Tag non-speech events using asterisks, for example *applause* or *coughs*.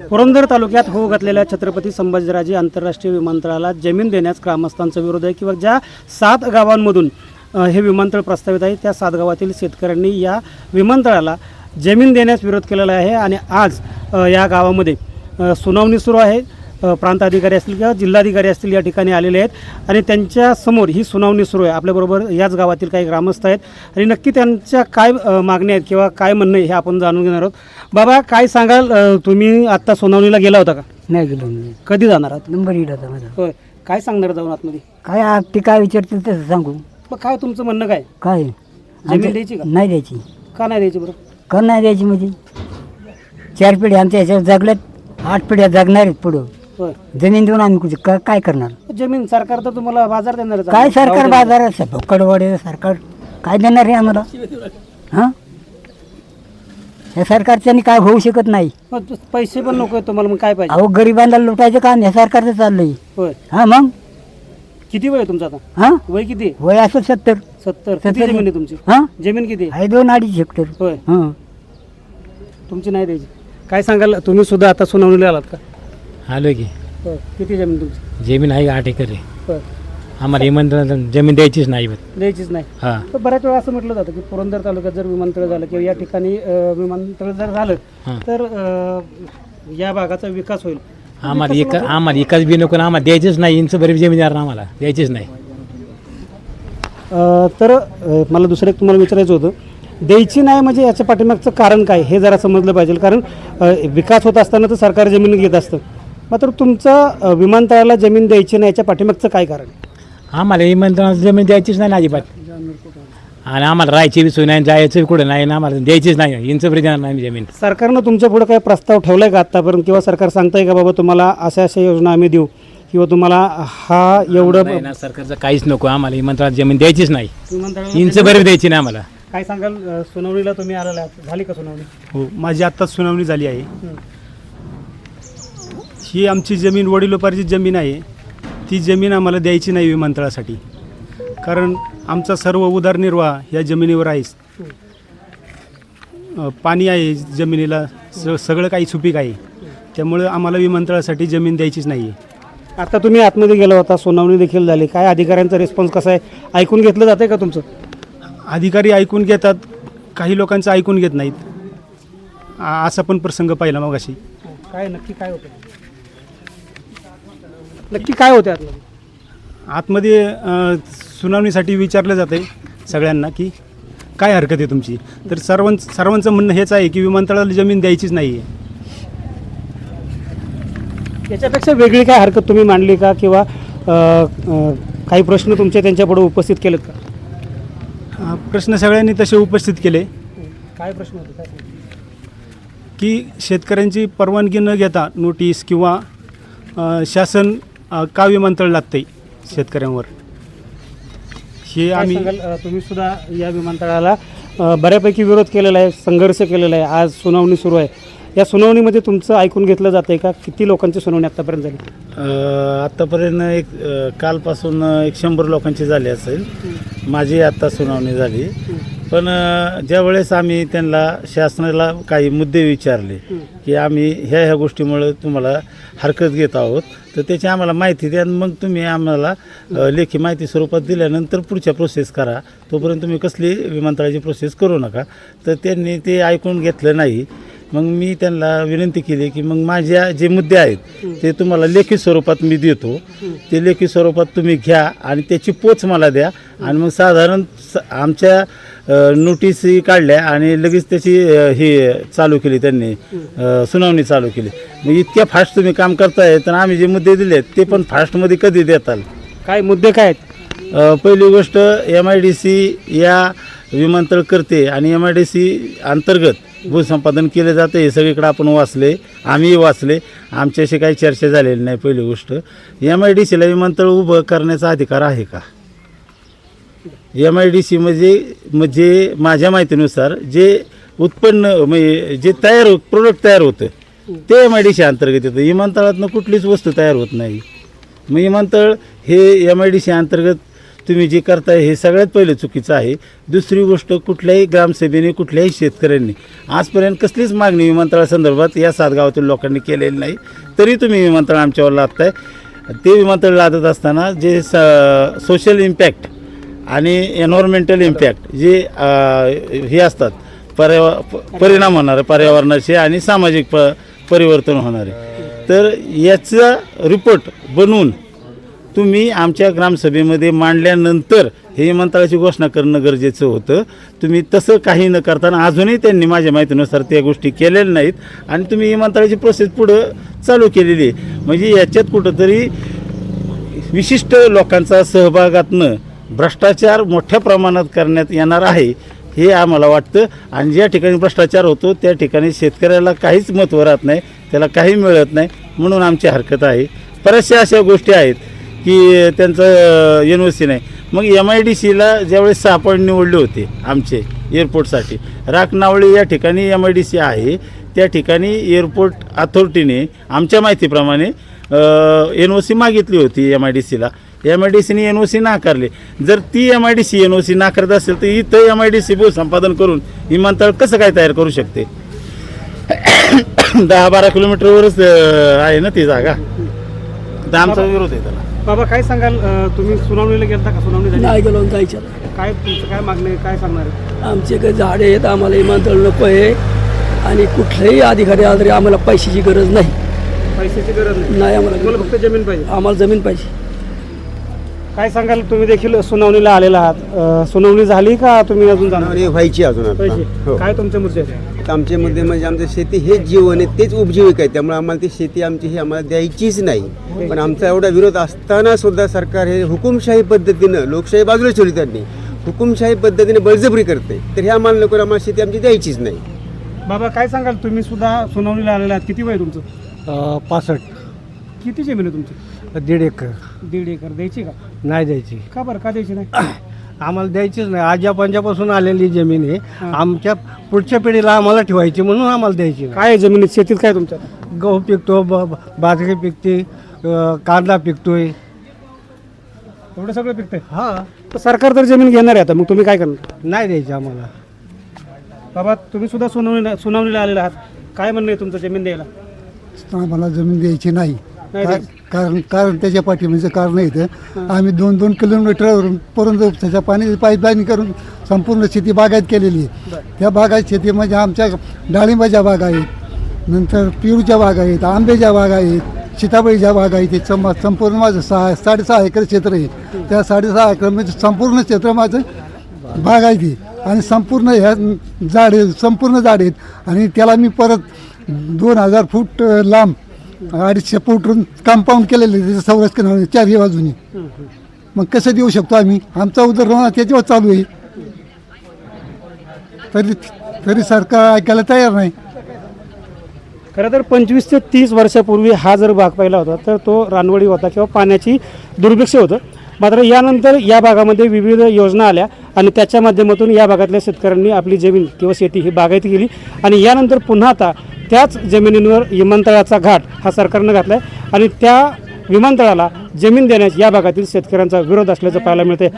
पुरंदर तालुक्यात होऊ घातलेल्या छत्रपती संभाजीराजे आंतरराष्ट्रीय विमानतळाला जमीन देण्यास ग्रामस्थांचा विरोध आहे किंवा ज्या सात गावांमधून हे विमानतळ प्रस्तावित आहे त्या सात गावातील शेतकऱ्यांनी या विमानतळाला जमीन देण्यास विरोध केलेला आहे आणि आज या गावामध्ये सुनावणी सुरू आहे. अ, प्रांत अधिकारी असतील किंवा जिल्हाधिकारी असतील या ठिकाणी आलेले आहेत. आणि त्यांच्यासमोर ही सुनावणी सुरू आहे. आपल्याबरोबर याच गावातील काही ग्रामस्थ आहेत. आणि नक्की त्यांच्या काय मागण्या आहेत किंवा काय म्हणणं आहे हे आपण जाणून घेणार आहोत. बाबा काय सांगाल? तुम्ही आत्ता सुनावणीला गेला होता का? नाही गेलो मी. कधी जाणार आहात? नंबर येत होता माझा. होय. काय सांगणार जाऊन आतमध्ये? काय आ- ते काय विचारतील तसं सांगू. मग काय तुमचं म्हणणं काय? काय? आमच्या- द्यायची का? नाही द्यायची. का नाही द्यायची बरं? का नाही द्यायची म्हणजे? चार पिढ्या आमच्या ह्याच्यावर जगल्यात. आठ पिढ्या जगणार आहेत पुढं. होय. जमीन देऊन आम्ही कुठे का- काय करणार? जमीन सरकार तर तुम्हाला बाजार देणार काय सरकार बाजार भोकडवाडे सरकार काय देणार आहे आम्हाला? हां? या सरकारच्यानी काय होऊ शकत नाही. पैसे पण नको तुम्हाला मग काय पाहिजे? अहो गरिबांना लुटायचं काम या सरकारचं चाललंय. होय. हां मग? किती वय आहे तुमचं आता? हां? वय किती? वय असं सत्तर. सत्तर. किती सत्तर. जमीन आहे तुमची? हां? जमीन किती? आहे? आहे दोन अडीच हेक्टर. होय. हां. तुमची नाही द्यायची. काय सांगाल? तुम्ही सुद्धा आता सुनावणीला आलात का? आलो की. किती जमीन तुमची? जमीन आहे आठ एकर आहे. आम्हाला इमान जमीन द्यायचीच नाही द्यायचीच नाही. हां. तर बऱ्याच वेळा असं म्हटलं जातं की पुरंदर तालुक्यात जर विमानतळ झालं किंवा या ठिकाणी अं, विमानतळ जर झालं. तर अं, या भागाचा विकास होईल. आम्हाला एक आम्हाला एकाच बी नको आणि आम्हाला द्यायचीच नाही. इंच बरी जमीन देणार आम्हाला. द्यायचीच नाही. अं, तर अं, मला दुसरं एक तुम्हाला विचारायचं होतं. द्यायची नाही म्हणजे याच्या पाठीमागचं कारण काय? हे जरा समजलं पाहिजे. कारण अं, विकास होत असताना तर सरकार जमीन घेत असतं. मात्र तुमचं विमानतळाला जमीन द्यायची नाही याच्या पाठीमागचं काय कारण आम्हाला इमानतळाची जमीन द्यायचीच नाही ना अजिबात. आणि आम्हाला राहायची बी सोय नाही जायचं बी कुठं नाही आणि आम्हाला द्यायचीच नाही इंच बरी देणार नाही जमीन. सरकारनं तुमच्यापुढे काय प्रस्ताव ठेवलाय का आतापर्यंत? किंवा सरकार सांगताय का बाबा तुम्हाला अशा अशा योजना आम्ही देऊ? किंवा तुम्हाला हा एवढं नाही ना सरकारचं काहीच नको आम्हाला इमानतळात जमीन द्यायचीच नाही. विमानतळाला इंच बरी द्यायची नाही आम्हाला. काय सांगाल अं, सुनावणीला तुम्ही आलेला आहात. झाली का सुनावणी? हो माझी आत्ताच सुनावणी झाली आहे. हं. ही आमची जमीन वडिलोपार्जित जमीन आहे. ती जमीन आम्हाला द्यायची नाही विमानतळासाठी. कारण आमचा सर्व उदरनिर्वाह ह्या जमिनीवर आहेच. पाणी आहे जमिनीला स सगळं काही सुपीक आहे. त्यामुळं आम्हाला विमानतळासाठी जमीन द्यायचीच नाही आहे आता तुम्ही आतमध्ये गेला होता सुनावणी देखील झाली. काय अधिकाऱ्यांचा रिस्पॉन्स कसा आहे? ऐकून घेतलं जातंय का तुमचं? अधिकारी ऐकून घेतात काही लोकांचं ऐकून घेत नाहीत. आ- असा पण प्रसंग पाहिला मग अशी काय नक्की काय होतं? नक्की काय होते आतमध्ये? आतमध्ये अ, सुनावणीसाठी विचारलं जाते सगळ्यांना की काय हरकत आहे तुमची? तर सर्वां सर्वांचं म्हणणं हेच आहे की विमानतळाला जमीन द्यायचीच नाही आहे याच्यापेक्षा वेगळी काय हरकत तुम्ही मांडली का? किंवा अ, अ, काही प्रश्न तुमचे त्यांच्यापुढे उपस्थित केलेत का? अ, प्रश्न सगळ्यांनी तसे उपस्थित केले. काय प्रश्न होते? काय की शेतकऱ्यांची परवानगी न घेता नोटीस किंवा अ, शासन का विमानतळ लागते शेतकऱ्यांवर. हे आम्ही सांगाल? अ, तुम्ही सुद्धा या विमानतळाला अ, बऱ्यापैकी विरोध केलेला आहे संघर्ष केलेला आहे आज सुनावणी सुरू आहे. या सुनावणीमध्ये तुमचं ऐकून घेतलं जातं आहे का? किती लोकांची सुनावणी आतापर्यंत झाली? अ, आत्तापर्यंत एक अ, कालपासून एक शंभर लोकांची झाली असेल. माझी आत्ता सुनावणी झाली. पण ज्यावेळेस आम्ही त्यांना शासनाला काही मुद्दे विचारले की आम्ही ह्या ह्या गोष्टीमुळे तुम्हाला हरकत घेत आहोत तर त्याची आम्हाला माहिती द्या आणि मग तुम्ही आम्हाला लेखी माहिती स्वरूपात दिल्यानंतर पुढच्या प्रोसेस करा. तोपर्यंत तुम्ही कसली विमानतळाची प्रोसेस करू नका. तर त्यांनी ते ऐकून घेतलं नाही. मग मी त्यांना विनंती केली की मग माझ्या जे मुद्दे आहेत ते तुम्हाला लेखी स्वरूपात मी देतो. ते लेखी स्वरूपात तुम्ही घ्या आणि त्याची पोच मला द्या. आणि मग साधारण स- आमच्या अ, नोटीसही काढल्या आणि लगेच त्याची ही चालू केली त्यांनी. सुनावणी चालू केली. मग इतक्या फास्ट तुम्ही काम करताय तर आम्ही जे मुद्दे दिलेत ते पण फास्टमध्ये कधी देताल? काय मुद्दे काय आहेत? पहिली गोष्ट एम आय डी सी या विमानतळ करते आणि एम आय डी सी अंतर्गत भूसंपादन केले जाते हे सगळीकडे आपण वाचले आम्हीही वाचले. आमच्याशी काही चर्चा झालेली नाही पहिली गोष्ट. एम आय डी सीला विमानतळ उभं करण्याचा अधिकार आहे का? एम आय डी सी म्हणजे म्हणजे माझ्या माहितीनुसार जे उत्पन्न म्हणजे जे तयार प्रोडक्ट तयार होतं ते एम आय डी सी अंतर्गत येतं. विमानतळातनं कुठलीच वस्तू तयार होत नाही. मग विमानतळ हे एम आय डी सी अंतर्गत तुम्ही जे करताय हे सगळ्यात पहिलं चुकीचं आहे. दुसरी गोष्ट कुठल्याही ग्रामसभेने कुठल्याही शेतकऱ्यांनी आजपर्यंत कसलीच मागणी विमानतळासंदर्भात या सात गावातील लोकांनी केलेली नाही. तरी तुम्ही विमानतळ आमच्यावर लादताय. ते विमानतळ लादत असताना जे स सोशल इम्पॅक्ट आणि एन्व्हायरमेंटल इम्पॅक्ट जे हे असतात. पर्यावा परिणाम होणारे पर्यावरणाचे आणि सामाजिक प परिवर्तन होणारे. तर याचा रिपोर्ट बनवून तुम्ही आमच्या ग्रामसभेमध्ये मांडल्यानंतर हे विमानतळाची घोषणा करणं गरजेचं होतं. तुम्ही तसं काही न करताना अजूनही त्यांनी माझ्या माहितीनुसार त्या गोष्टी केलेल्या नाहीत आणि तुम्ही विमानतळाची प्रोसेस पुढं चालू केलेली आहे. म्हणजे याच्यात कुठंतरी विशिष्ट लोकांचा सहभागातनं भ्रष्टाचार मोठ्या प्रमाणात करण्यात येणार आहे हे आम्हाला वाटतं. आणि ज्या ठिकाणी भ्रष्टाचार होतो त्या ठिकाणी शेतकऱ्याला काहीच महत्त्व राहत नाही त्याला काही मिळत नाही म्हणून आमची हरकत आहे. बऱ्याचशा अशा गोष्टी आहेत की त्यांचं एन ओ सी नाही. मग एम आय डी सीला ज्यावेळेस सहा पॉईंट निवडले होते आमचे एअरपोर्टसाठी राखनावळी या ठिकाणी एम आय डी सी आहे. त्या ठिकाणी एअरपोर्ट अथॉरिटीने आमच्या माहितीप्रमाणे एन ओ सी मागितली होती एम आय डी सीला एम आय डी सीने एन ओ सी नाकारली. जर ती M I D C N O C नाकारत असेल तर इथं एम आय डी सी भूसंपादन करून विमानतळ कसं काय तयार करू शकते? *coughs* दहा बारा किलोमीटरवरच आहे ना ती जागा. तर आमचा विरोध आहे त्याला. बाबा काय सांगाल? अ, तुम्ही सुनावणीला गेलता का? सुनावणी झाली? नाही गेलो जायचं काय तुमचं काय मागणं आहे? काय सांगणार आहे? आमचे काही झाडे आहेत आम्हाला विमानतळ नको आहे. आणि कुठल्याही अधिकारी आला तरी आम्हाला पैशाची गरज नाही. पैशाची गरज नाही. नाही आम्हाला तुम्हाला फक्त जमीन पाहिजे. आम्हाला जमीन पाहिजे. काय सांगाल तुम्ही देखील सुनावणीला आलेला आहात. अ, सुनावणी झाली का तुम्ही अजून जाणार? आणि व्हायची अजून आता. हो. काय तुमचे मुद्दे? आहेत? आमच्या मध्ये म्हणजे आमचं शेती हेच जीवन आहे तेच उपजीविका आहे. त्यामुळे आम्हाला ती शेती आमची ही आम्हाला द्यायचीच नाही. पण आमचा एवढा विरोध असताना सुद्धा सरकार हे हुकुमशाही पद्धतीनं लोकशाही बाजूला ठेवली त्यांनी. हुकुमशाही पद्धतीने बळजबरी करते. तर ह्या आम्हाला नको आम्हाला शेती आमची द्यायचीच नाही. बाबा काय सांगाल? तुम्ही सुद्धा सुनावणीला आलेला आहात. किती वय तुमचं? पासष्ट. किती जमीन आहे तुमची? दीड एकर. दीड एकर. द्यायची का? नाही द्यायची. का बरं? का द्यायची नाही? आम्हाला द्यायचीच नाही. आजा पंजापासून आलेली जमीन आहे. आमच्या पुढच्या पिढीला आम्हाला ठेवायची म्हणून आम्हाला द्यायची नाही. काय आहे जमिनीत शेतीत काय तुमच्या गहू पिकतो ब ब- बाजरी पिकते अं, कांदा पिकतोय. एवढं सगळं पिकतंय? हा. तर सरकार तर जमीन घेणार आहे आता. मग तुम्ही काय करणार? नाही द्यायची आम्हाला. बाबा तुम्ही सुद्धा सुनावणीला सुनावणीला आलेला आहात. काय म्हणणं आहे तुमचं जमीन द्यायला? आम्हाला जमीन द्यायची नाही. का-. कारण कारण त्याच्या पाठीमागचं कारण येतं आम्ही दोन दोन किलोमीटरवरून पर्यंत त्याच्या पाणी पाईपलाईन करून संपूर्ण शेती बागायत केलेली आहे. त्या बागायत शेतीमध्ये आमच्या डाळिंबाच्या बागा आहेत नंतर पिरूच्या बागा आहेत आंब्याच्या बागा आहेत सीताफळीच्या बागा आहेत हे सम संपूर्ण माझं सहा साडेसहा एकर क्षेत्र आहे. त्या साडेसहा एकरमध्ये संपूर्ण क्षेत्र माझं बागायती आणि संपूर्ण ह्या झाडे संपूर्ण झाड आहेत. आणि त्याला मी परत दोन हजार फूट अ, लांब अडीचशे पोटरून कंपाऊंड केलेलं आहे त्याचं संरक्षण चारही बाजूने. मग कसं देऊ शकतो आम्ही? आमचा उदरनिर्वाह त्याच्यावर चालू आहे. तरी तरी सरकार ऐकायला तयार नाही. खरं तर पंचवीस ते तीस वर्षापूर्वी हा जर भाग पाहिला होता तर तो रानवडी होता किंवा पाण्याची दुर्भिक्ष होतं. मात्र यानंतर या भागामध्ये विविध योजना आल्या आणि त्याच्या माध्यमातून या भागातल्या शेतकऱ्यांनी आपली जमीन किंवा शेती ही बागायती केली. आणि यानंतर पुन्हा आता त्याच जमिनींवर विमानतळाचा घाट हा सरकारनं घातला आहे आणि त्या विमानतळाला जमीन देण्यास या भागातील शेतकऱ्यांचा विरोध असल्याचं पाहायला मिळते